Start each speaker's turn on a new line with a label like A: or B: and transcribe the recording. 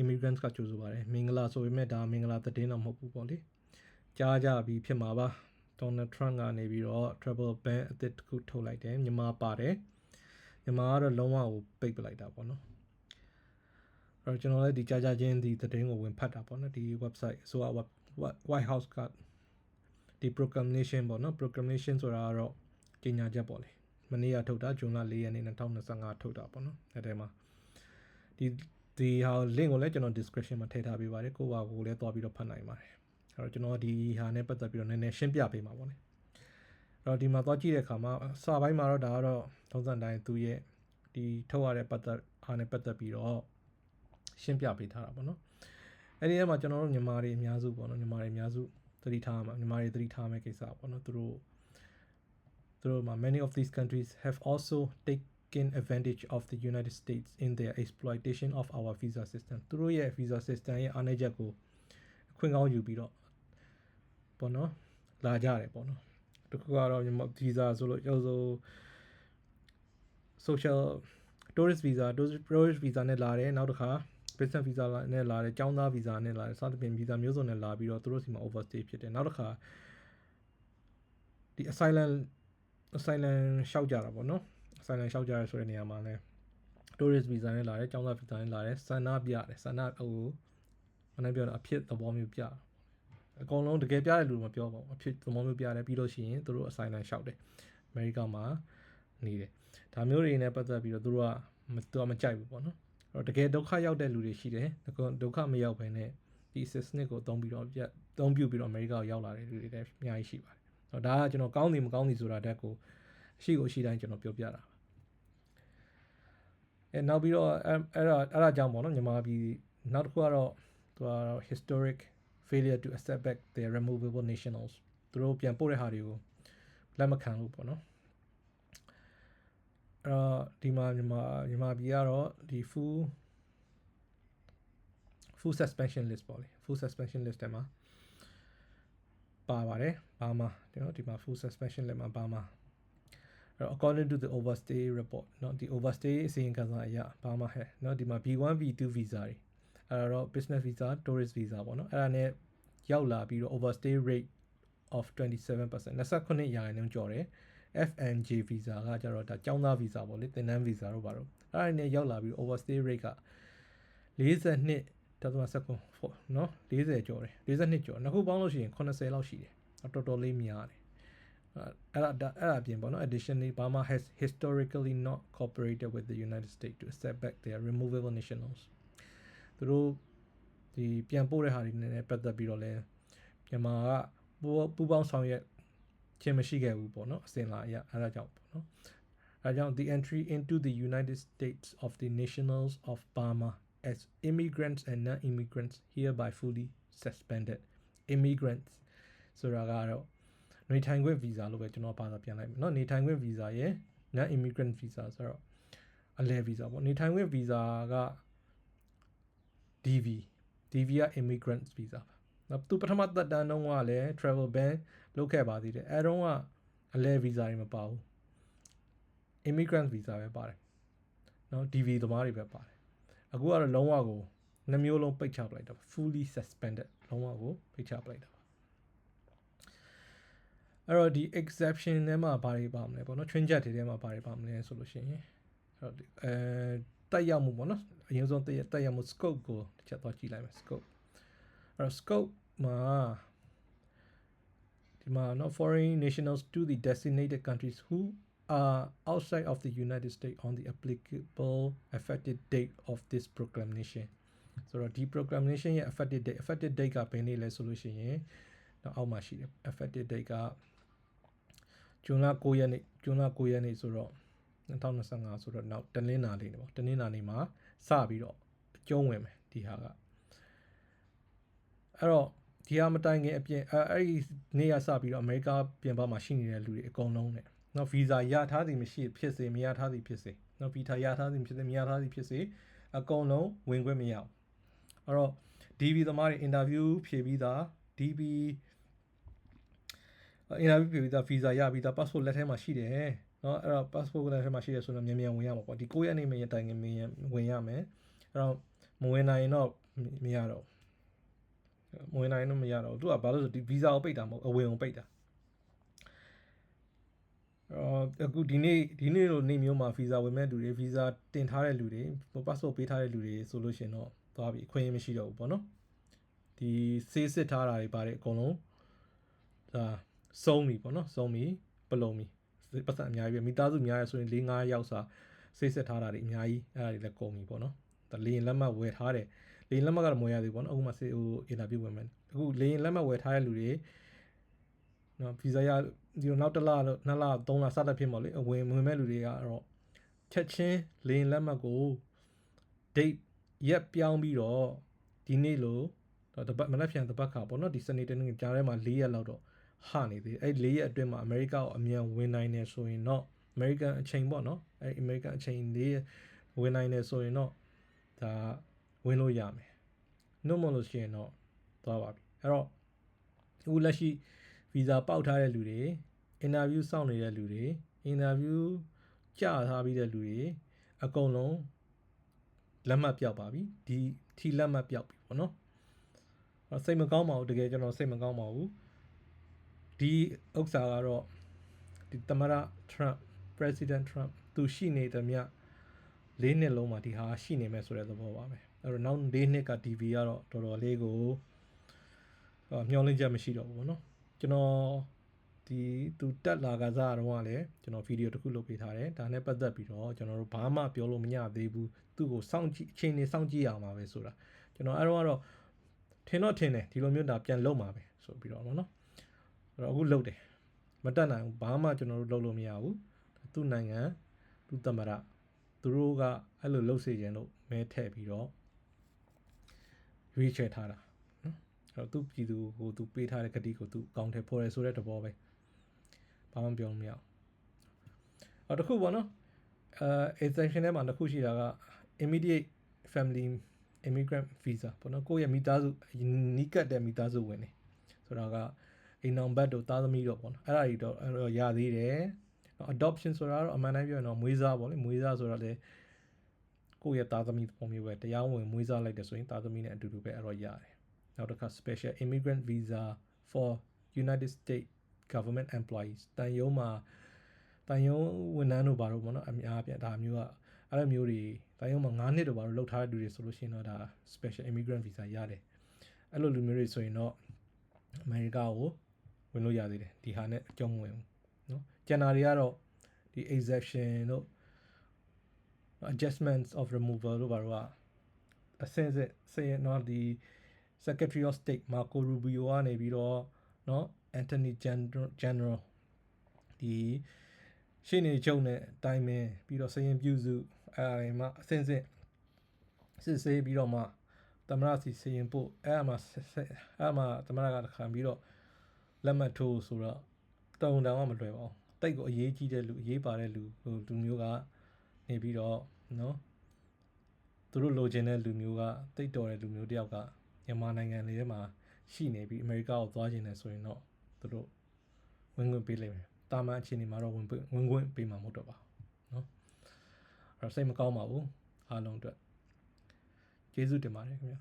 A: immigrants ကကြိုးဆိုပါတယ်မင်္ဂလာဆိုပေမဲ့ဒါမင်္ဂလာသတင်းတော့မဟုတ်ဘူးပေါ့လေကြားကြပြီဖြစ်မှာပါ Donald Trump ကနေပြီးတော့ travel ban အသစ်တစ်ခုထုတ်လိုက်တယ်မြန်မာပါတယ်မြန်မာကတော့လုံးဝကိုပိတ်ပလိုက်တာပေါ့နော်အဲ့တော့ကျွန်တော်လည်းဒီကြားကြချင်းဒီသတင်းကိုဝင်ဖတ်တာပေါ့နော်ဒီ website ဆိုတော့ White House ကဒီ proclamation ပေါ့နော် proclamation ဆိုတာကတော့ကြေညာချက်ပေါ့လေမနေ့ကထုတ်တာဇွန်လ4ရက်နေ့2025ထုတ်တာပေါ့နော်အဲ့ဒီမှာဒီ ဒီဟာ link ကိုလည်းကျွန်တော် description မှာထည့်ထားပေးပါတယ်ကိုပါကိုလည်းတွားပြီးတော့ဖတ်နိုင်ပါတယ်အဲ့တော့ကျွန်တော်ဒီဟာနဲ့ပတ်သက်ပြီးတော့နည်းနည်းရှင်းပြပေးမှာပေါ့လေအဲ့တော့ဒီမှာသွားကြည့်တဲ့အခါမှာစာပိုင်းမှာတော့ဒါကတော့သုံးစံတိုင်းသူရဲ့ဒီထုတ်ရတဲ့ပတ်သက်ဟာနဲ့ပတ်သက်ပြီးတော့ရှင်းပြပေးထားတာပေါ့နော်အဲ့ဒီထဲမှာကျွန်တော်တို့မြန်မာတွေအများစုပေါ့နော်မြန်မာတွေအများစုသတိထားမှာမြန်မာတွေသတိထားမယ့်ကိစ္စပေါ့နော်သူတို့သူတို့မှာ many of these countries have also taken advantage of the United States in their exploitation of our visa system သူတို့ရဲ့ visa system ရဲ့အားနည်းချက်ကိုအခွင့်ကောင်းယူပြီးတော့ပေါ့နော်လာကြတယ်ပေါ့နော်တခုကတော့မြန်မာ visa ဆိုလို့ကျောက်ဆို social tourist visa tourist visa နဲ့လာတယ်နောက်တစ်ခါ business visa နဲ့လာတယ်ကျောင်းသား visa နဲ့လာတယ်စသဖြင့် visa မျိုးစုံနဲ့လာပြီးတော့သူတို့စီမှာ overstay ဖြစ်တယ်နောက်တစ်ခါဒီ asylum asylum ရှောက်ကြတာပေါ့နော် asylum ရှောက်ကြရဆိုတဲ့နေရာမှာလဲ tourist visa နဲ့လာတယ်ကျောင်းသား visa နဲ့လာတယ်ဆန္ဒပြတယ်ဆန္ဒဟိုမနေ့ပြောတာအဖြစ်သဘောမျိုးပြအကုန်လုံးတကယ်ပြတဲ့လူမပြောပါဘူးအဖြစ်သဘောမျိုးပြတယ်ပြီးလို့ရှိရင်သူတို့ asylum ရှောက်တယ်အမေရိကမှာနေတယ်ဒါမျိုးတွေနဲ့ပတ်သက်ပြီးတော့သူတို့ကသူကမကြိုက်ဘူးပေါ့နော်အဲ့တော့တကယ်ဒုက္ခရောက်တဲ့လူတွေရှိတယ်ဒုက္ခမရောက်ဘဲနဲ့ဒီ system ကိုသုံးပြီးတော့ပြသုံးပြုပြီးတော့အမေရိကကိုရောက်လာတဲ့လူတွေလည်းအများကြီးရှိပါတယ်။အဲ့တော့ဒါကကျွန်တော်ကောင်းသည်မကောင်းသည်ဆိုတာတက်ကိုအရှိကိုအရှိတိုင်းကျွန်တော်ပြောပြတာပါ။ အဲနောက်ပြီးတော့အဲ့အဲ့ဒါအဲ့ဒါကြောင့်ပေါ့နော်မြန်မာပြည်နောက်တစ်ခုကတော့သူက historic failure to accept back their removable nationals သူတို့ပြန်ပို့တဲ့ဟာတွေကိုလက်မခံလို့ပေါ့နော်အဲ့တော့ဒီမှာမြန်မာမြန်မာပြည်ကတော့ဒီ full full suspension list ပေါ့လေ full suspension list ထဲမှာပါပါတယ်ဘာမှကျွန်တော်ဒီမှာ full suspension list မှာဘာမှအဲ့ တော့ according to the overstay report เนาะဒီ overstay အစီရင်ခံစာအရဘာမှဟဲ့เนาะဒီမှာ B1 B2 visa တွေအဲ့တော့ business visa tourist visa ပေါ့နော်အဲ့ဒါ ਨੇ ရောက်လာပြီးတော့ overstay rate of 27% 29ရာခိုင်နှုန်းကျော်တယ် FNJ visa ကကြတော့ဒါကျောင်းသား visa ပေါ့လေသင်တန်း visa တို့ပါတော့အဲ့ဒါ ਨੇ ရောက်လာပြီး overstay rate က42တသမစကွန်เนาะ40ကျော်တယ်42ကျော်နှစ်ခုပေါင်းလို့ရှိရင်80လောက်ရှိတယ်တော်တော်လေးများတယ် အဲ့ဒါအဲ့ဒါပြင်ပေါ့နော် additionally Burma has historically not cooperated with the United States to accept back their removable nationals သူတို့ဒီပြန်ပို့တဲ့ဟာတွေနဲ့ပတ်သက်ပြီးတော့လဲမြန်မာကပူပူပေါင်းဆောင်ရွက်ခြင်းမရှိခဲ့ဘူးပေါ့နော်အစဉ်လာအရအဲဒါကြောင့်ပေါ့နော်အဲကြောင့် the entry into the United States of the nationals of Burma as immigrants and non-immigrants hereby fully suspended immigrants ဆိုတာကတော့ နေထိုင်ခွင့်ဗီဇာလို့ပဲကျွန်တော်ဘာသာပြန်လိုက်မယ်เนาะနေထိုင်ခွင့်ဗီဇာရယ် non-immigrant visa ဆိုတော့အလဲဗီဇာပေါ့နေထိုင်ခွင့်ဗီဇာက DV DV က immigrant visa ပါနော်သူပထမသက်တမ်းတုန်းကလည်း travel ban လုပ်ခဲ့ပါသေးတယ်အဲတုန်းကအလဲ visa တွေမပါဘူး immigrant visa ပဲပါတယ်နော် DV သမားတွေပဲပါတယ်အခုကတော့လုံးဝကိုနှမျိုးလုံးပိတ်ချပလိုက်တာ fully suspended လုံးဝကိုပိတ်ချပလိုက်တာ အဲ့တော့ဒီ exception ထဲမှာဘာတွေပါမလဲပေါ့နော် change တွေထဲမှာဘာတွေပါမလဲဆိုလို့ရှိရင်အဲ့တော့အဲတက်ရောက်မှုပေါ့နော်အရင်ဆုံးတက်တက်ရောက်မှု scope ကိုတစ်ချက်သွားကြည့်လိုက်မယ် scope အဲ့တော့ scope မှာဒီမှာနော် foreign nationals to the designated countries who are outside of the United States on the applicable effective date of this proclamation ဆိုတော့ဒီ proclamation ရဲ့ effective date effective date ကဘယ်နေ့လဲဆိုလို့ရှိရင်တော့အောက်မှာရှိတယ် effective date က ဇွန်လ9ရက်နေ့ဇွန်လ9ရက်နေ့ဆိုတော့2025ဆိုတော့နောက်တနင်္လာနေ့ပေါ့တနင်္လာနေ့မှာစပြီးတော့အကျုံးဝင်မယ်ဒီဟာကအဲ့တော့ဒီဟာမတိုင်ခင်အပြင်အဲအဲ့ဒီနေ့ကစပြီးတော့အမေရိကပြင်ပမှာရှိနေတဲ့လူတွေအကုန်လုံးနဲ့နော်ဗီဇာရထားသည်မရှိဖြစ်စေမရထားသည်ဖြစ်စေနော်ဗီဇာရထားသည်ဖြစ်စေမရထားသည်ဖြစ်စေအကုန်လုံးဝင်ခွင့်မရဘူးအဲ့တော့ DB သမားတွေအင်တာဗျူးဖြေပြီးသား DB အင်တာဗျူးပြပြီးသား visa ရပြီးသား passport လက်ထဲမှာရှိတယ်နော်အဲ့တော့ passport လက်ထဲမှာရှိတယ်ဆိုတော့မြန်မြန်ဝင်ရမှာပေါ့ဒီကိုယ့်ရဲ့နေမရတိုင်ငင်မြန်ဝင်ရမယ်အဲ့တော့မဝင်နိုင်တော့မရတော့မဝင်နိုင်တော့မရတော့သူကဘာလို့ဆိုဒီ visa ကိုပိတ်တာမဟုတ်အဝင်ကိုပိတ်တာအော်အခုဒီနေ့ဒီနေ့လိုနေမျိုးမှာ visa ဝင်မဲ့လူတွေ visa တင်ထားတဲ့လူတွေ passport ပေးထားတဲ့လူတွေဆိုလို့ရှင်တော့သွားပြီအခွင့်အရေးမရှိတော့ဘူးပေါ့နော်ဒီဆေးစစ်ထားတာတွေပါတယ်အကုန်လုံးဒါ စုံပြီပေါ့နော်စုံပြီပလုံပြီပတ်စံအများကြီးပဲမိသားစုများရဆိုရင်၄၅ယောက်စာစေးစစ်ထားတာတွေအများကြီးအဲ့ဒါတွေလည်းကုန်ပြီပေါ့နော်ဒါလေရင်လက်မှတ်ဝယ်ထားတယ်လေရင်လက်မှတ်ကတော့မဝယ်ရသေးဘူးပေါ့နော်အခုမှစေဟိုအင်တာဗျူးဝင်မယ်အခုလေရင်လက်မှတ်ဝယ်ထားတဲ့လူတွေနော်ဗီဇာရဒီနောက်တစ်လလို့နှစ်လသုံးလစသဖြင့်ပေါ့လေအဝင်ဝင်မဲ့လူတွေကတော့ချက်ချင်းလေရင်လက်မှတ်ကို date ရက်ပြောင်းပြီးတော့ဒီနေ့လို့တော့တပတ်မနက်ဖြန်တပတ်ခါပေါ့နော်ဒီစနေတနေ့ကြားထဲမှာ၄ရက်လောက်တော့ ဟာနေသေးအဲ့၄ရက်အတွင်းမှာအမေရိကကိုအမြန်ဝင်နိုင်နေဆိုရင်တော့အမေရိကန်အချိန်ပေါ့နော်အဲ့အမေရိကန်အချိန်၄ဝင်နိုင်နေဆိုရင်တော့ဒါဝင်လို့ရမယ်နှုတ်မလို့ရှိရင်တော့သွားပါပြီအဲ့တော့အခုလက်ရှိဗီဇာပေါက်ထားတဲ့လူတွေအင်တာဗျူးစောင့်နေတဲ့လူတွေအင်တာဗျူးကြာထားပြီးတဲ့လူတွေအကုန်လုံးလက်မှတ်ပြောက်ပါပြီဒီထီလက်မှတ်ပြောက်ပြီပေါ့နော်အဲ့စိတ်မကောင်းပါဘူးတကယ်ကျွန်တော်စိတ်မကောင်းပါဘူး ဒီဥစ္စာကတော့ဒီသမရ Trump President Trump သူရှိနေတဲ့မြလေးနှစ်လုံးမှာဒီဟာရှိနေမယ်ဆိုတဲ့သဘောပါပဲအဲ့တော့နောက်၄နှစ်က TV ကတော့တော်တော်လေးကိုမျောလင့်ချက်မရှိတော့ဘူးပေါ့နော်ကျွန်တော်ဒီသူတက်လာကစားတော့လည်းကျွန်တော်ဗီဒီယိုတစ်ခုလုပ်ပေးထားတယ်ဒါနဲ့ပတ်သက်ပြီးတော့ကျွန်တော်တို့ဘာမှပြောလို့မရသေးဘူးသူ့ကိုစောင့်ကြည့်အချိန်နေစောင့်ကြည့်ရမှာပဲဆိုတာကျွန်တော်အဲ့တော့ကတော့ထင်တော့ထင်တယ်ဒီလိုမျိုးဒါပြန်လုပ်မှာပဲဆိုပြီးတော့ဗောနော် အဲ့တော့အခုလုပ်တယ်မတက်နိုင်ဘူးဘာမှကျွန်တော်တို့လုပ်လို့မရဘူးသူ့နိုင်ငံသူ့သမရသူတို့ကအဲ့လိုလုပ်စေခြင်းလို့မဲထည့်ပြီးတော့ရွေးချယ်ထားတာနော်အဲ့တော့သူ့ပြည်သူကိုသူပေးထားတဲ့ကတိကိုသူကောင်းတယ်ဖော်ရဲဆိုတဲ့သဘောပဲဘာမှပြောလို့မရဘူးအော်တခုပေါ့နော်အဲ extension ထဲမှာတစ်ခုရှိတာက immediate family immigrant visa ပေါ့နော်ကိုယ့်ရဲ့မိသားစုနီးကပ်တဲ့မိသားစုဝင်နေဆိုတာက အိမ်အောင်ဘတ်တို့သားသမီးတို့ပေါ့နော်အဲ့ဒါတွေတော့အဲ့တော့ရသေးတယ် adoption ဆိုတာတော့အမှန်တမ်းပြောရင်တော့မွေးစားပေါ့လေမွေးစားဆိုတော့လေကိုယ့်ရဲ့သားသမီးပုံမျိုးပဲတရားဝင်မွေးစားလိုက်တယ်ဆိုရင်သားသမီးနဲ့အတူတူပဲအဲ့တော့ရတယ်နောက်တစ်ခါ special immigrant visa for United States government employees တန်ယုံမှာတန်ယုံဝန်ထမ်းတို့ဘာလို့ပေါ့နော်အများပြဒါမျိုးကအဲ့လိုမျိုးတွေတန်ယုံမှာ9နှစ်တို့ဘာလို့လောက်ထားတဲ့လူတွေဆိုလို့ရှိရင်တော့ဒါ special immigrant visa ရတယ်အဲ့လိုလူမျိုးတွေဆိုရင်တော့အမေရိကကို ဝင်လို့ရသေးတယ်ဒီဟာနဲ့အကျုံးဝင်ဘူးเนาะကျန်တာတွေကတော့ဒီ exemption တို့ adjustments of removal တို့ဘာလို့ကအစင်းစစ်စရင်တော့ဒီ Secretary of State Marco Rubio ကနေပြီးတော့เนาะ Anthony General General ဒီရှင်းနေချုပ်နဲ့အတိုင်းမင်းပြီးတော့စရင်ပြုစုအဲဒီမှာအစင်းစစ်စစ်ဆေးပြီးတော့မှသမရစီစရင်ပို့အဲမှာအဲမှာသမရကတခါပြီးတော့ လက်မှတ်ထိုးဆိုတော့တုံတောင်ကမလွယ်ပါဘူးတိတ်ကိုအရေးကြီးတဲ့လူအရေးပါတဲ့လူဟိုလူမျိုးကနေပြီးတော့နော်သူတို့လိုချင်တဲ့လူမျိုးကတိတ်တော်တဲ့လူမျိုးတယောက်ကမြန်မာနိုင်ငံလေးထဲမှာရှိနေပြီးအမေရိကကိုသွားချင်တယ်ဆိုရင်တော့သူတို့ဝင်ဝင်ပေးလိမ့်မယ်တာမန်အခြေအနေမှာတော့ဝင်ဝင်ဝင်ပေးမှာမဟုတ်တော့ပါဘူးနော်အဲ့တော့စိတ်မကောင်းပါဘူးအားလုံးအတွက်ကျေးဇူးတင်ပါတယ်ခင်ဗျာ